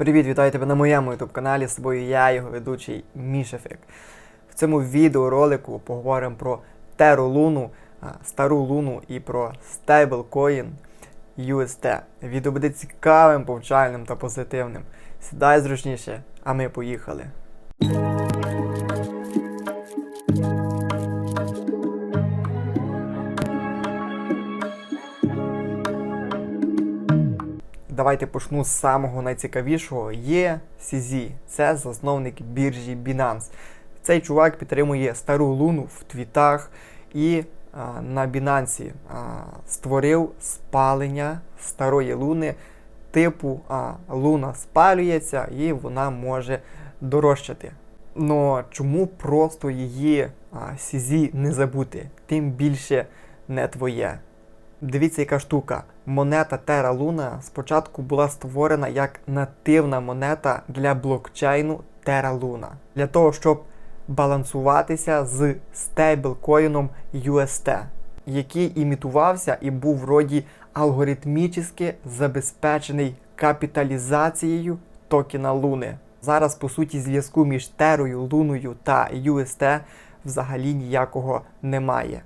Привіт, вітаю тебе на моєму youtube каналі. З тобою я, його ведучий Мішефік. В цьому відеоролику поговоримо про Теру Луну, стару луну і про стейблкоін UST. Відео буде цікавим, повчальним та позитивним. Сідай зручніше, а ми поїхали. Давайте почну з самого найцікавішого. Є CZ, це засновник біржі Binance. Цей чувак підтримує стару луну в твітах і а, на Binance а, створив спалення старої луни. Типу а, луна спалюється і вона може дорожчати. Но чому просто її а, CZ не забути? Тим більше не твоє. Дивіться, яка штука. Монета Terra Luna спочатку була створена як нативна монета для блокчейну Terra Luna. Для того, щоб балансуватися з стейблкоїном UST, який імітувався і був вроді алгоритмічно забезпечений капіталізацією токена Луни. Зараз, по суті, зв'язку між Терою, Луною та UST взагалі ніякого немає.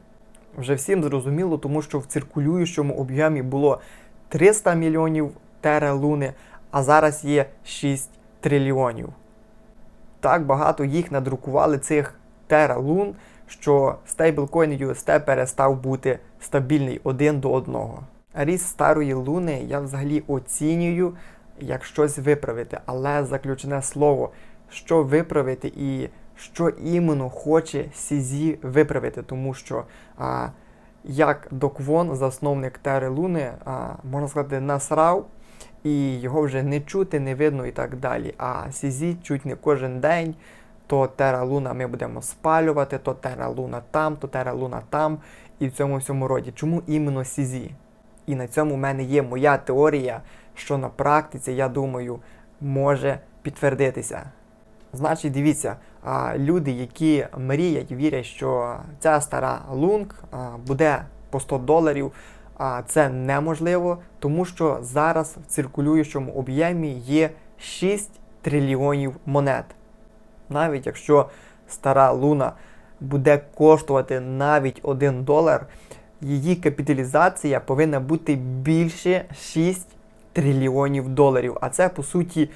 Вже всім зрозуміло, тому що в циркулюючому об'ємі було 300 мільйонів тера луни, а зараз є 6 трильйонів. Так багато їх надрукували цих тера лун, що стейблкоін UST перестав бути стабільний один до одного. Ріст старої луни я взагалі оцінюю як щось виправити, але заключне слово, що виправити і що іменно хоче Сізі виправити, тому що а, як Доквон, засновник Тери Луни, а, можна сказати, насрав, і його вже не чути, не видно і так далі. А Сізі чуть не кожен день. То Тера Луна ми будемо спалювати, то Тера Луна там, то Тера Луна там, і в цьому всьому роді. Чому іменно Сізі? І на цьому в мене є моя теорія, що на практиці, я думаю, може підтвердитися. Значить, дивіться, люди, які мріять, вірять, що ця стара лунг буде по 100 доларів, це неможливо, тому що зараз в циркулюючому об'ємі є 6 трильйонів монет. Навіть якщо стара луна буде коштувати навіть 1 долар, її капіталізація повинна бути більше 6 трильйонів доларів. А це по суті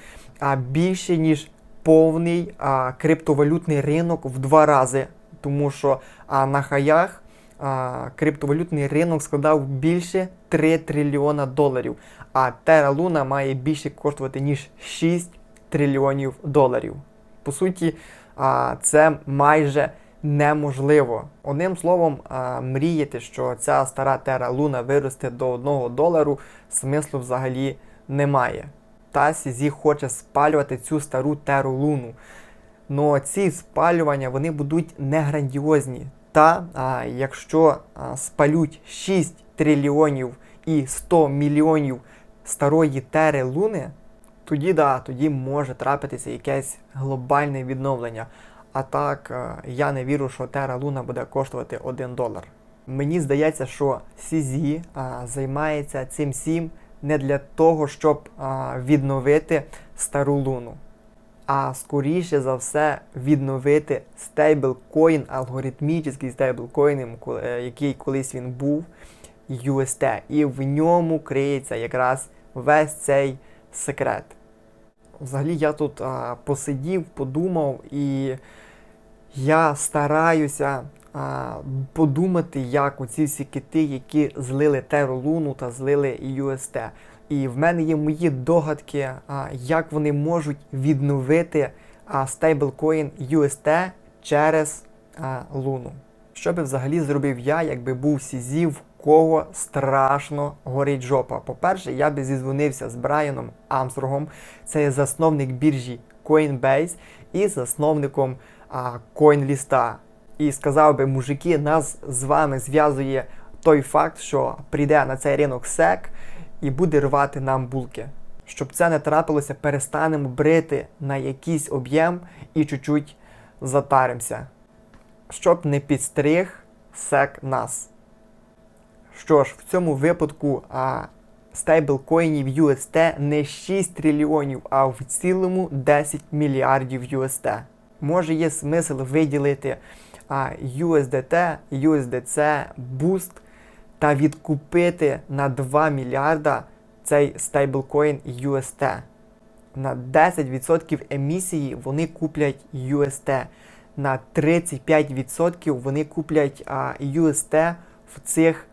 більше, ніж повний а, криптовалютний ринок в два рази. Тому що а, на хаях а, криптовалютний ринок складав більше 3 трильйона доларів. А Terra Luna має більше коштувати, ніж 6 трильйонів доларів. По суті, а, це майже неможливо. Одним словом, а, мріяти, що ця стара Terra Luna виросте до 1 долару, смислу взагалі немає. Та Сізі хоче спалювати цю стару теру луну. Но ці спалювання вони будуть не грандіозні. Та а, якщо а, спалють 6 трильйонів і 100 мільйонів старої тери луни, тоді да, тоді може трапитися якесь глобальне відновлення. А так, а, я не вірю, що тера луна буде коштувати 1 долар. Мені здається, що Сізі а, займається цим всім не для того, щоб відновити стару луну, а скоріше за все відновити стейблкоін, алгоритмічний стейблкоін, е, який колись він був, UST. І в ньому криється якраз весь цей секрет. Взагалі я тут посидів, подумав, і я стараюся подумати, як оці всі кити, які злили Теру Луну та злили UST. І в мене є мої догадки, як вони можуть відновити стейблкоін UST через Луну. Що би взагалі зробив я, якби був CZ, в кого страшно горить жопа. По-перше, я би зізвонився з Брайаном Амстронгом, це є засновник біржі Coinbase і засновником а, CoinList. І сказав би, мужики, нас з вами зв'язує той факт, що прийде на цей ринок SEC і буде рвати нам булки. Щоб це не трапилося, перестанемо брити на якийсь об'єм і чуть-чуть затаримося. Щоб не підстриг SEC нас. Що ж, в цьому випадку а, стейблкоїнів UST не 6 трильйонів, а в цілому 10 мільярдів UST. Може є смисл виділити USDT, USDC, Boost та відкупити на 2 мільярда цей стейблкоін UST. На 10% емісії вони куплять UST. На 35% вони куплять а, UST в цих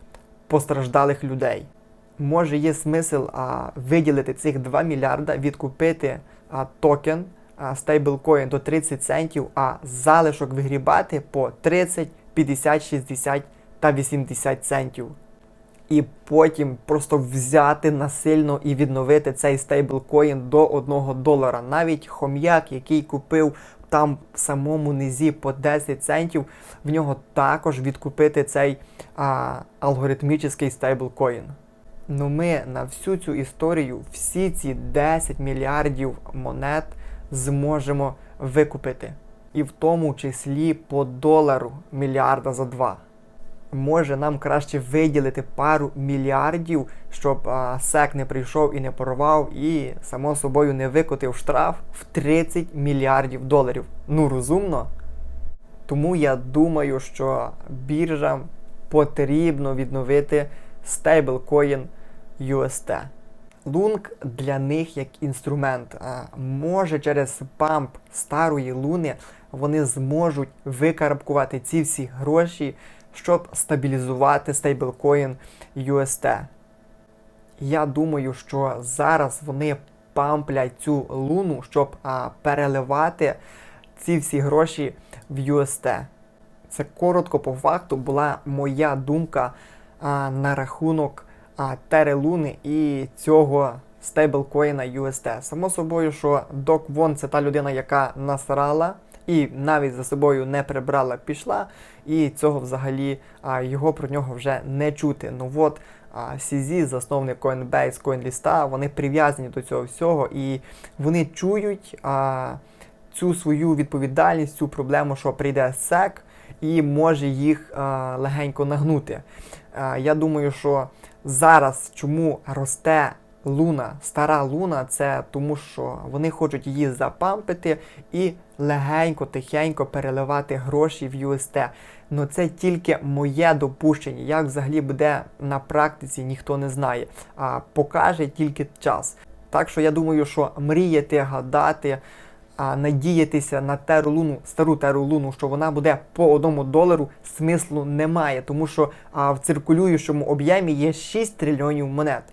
постраждалих людей. Може є смисл а, виділити цих 2 мільярда, відкупити а, токен а, стейблкоін до 30 центів, а залишок вигрібати по 30, 50, 60 та 80 центів. І потім просто взяти насильно і відновити цей стейблкоін до 1 долара. Навіть хом'як, який купив там в самому низі по 10 центів, в нього також відкупити цей а, алгоритмічний стейблкоін. Ну ми на всю цю історію всі ці 10 мільярдів монет зможемо викупити. І в тому числі по долару мільярда за два. Може нам краще виділити пару мільярдів, щоб а, СЕК не прийшов і не порвав, і само собою не викотив штраф в 30 мільярдів доларів. Ну розумно. Тому я думаю, що біржам потрібно відновити стейблкоін UST. Лунг для них як інструмент. Може через памп старої луни вони зможуть викарабкувати ці всі гроші, щоб стабілізувати стейблкоін UST. Я думаю, що зараз вони памплять цю луну, щоб а, переливати ці всі гроші в UST. Це коротко по факту була моя думка а, на рахунок а, Терелуни і цього стейблкоїна UST. Само собою, що Док Вон це та людина, яка насрала і навіть за собою не прибрала, пішла, і цього взагалі а, його про нього вже не чути. Ну от CZ, засновник Coinbase, CoinList, вони прив'язані до цього всього, і вони чують а, цю свою відповідальність, цю проблему, що прийде SEC і може їх а, легенько нагнути. А, я думаю, що зараз чому росте луна, стара луна, це тому, що вони хочуть її запампити і легенько, тихенько переливати гроші в UST. Ну це тільки моє допущення. Як взагалі буде на практиці, ніхто не знає. А покаже тільки час. Так що я думаю, що мріяти, гадати. А надіятися на теру луну, стару теру луну, що вона буде по одному долару, смислу немає, тому що а, в циркулюючому об'ємі є 6 трильйонів монет.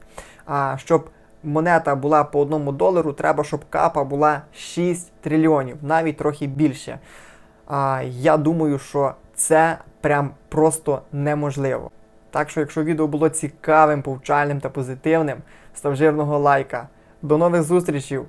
А щоб монета була по одному долару, треба, щоб капа була 6 трильйонів, навіть трохи більше. А, я думаю, що це прям просто неможливо. Так що, якщо відео було цікавим, повчальним та позитивним, став жирного лайка. До нових зустрічей!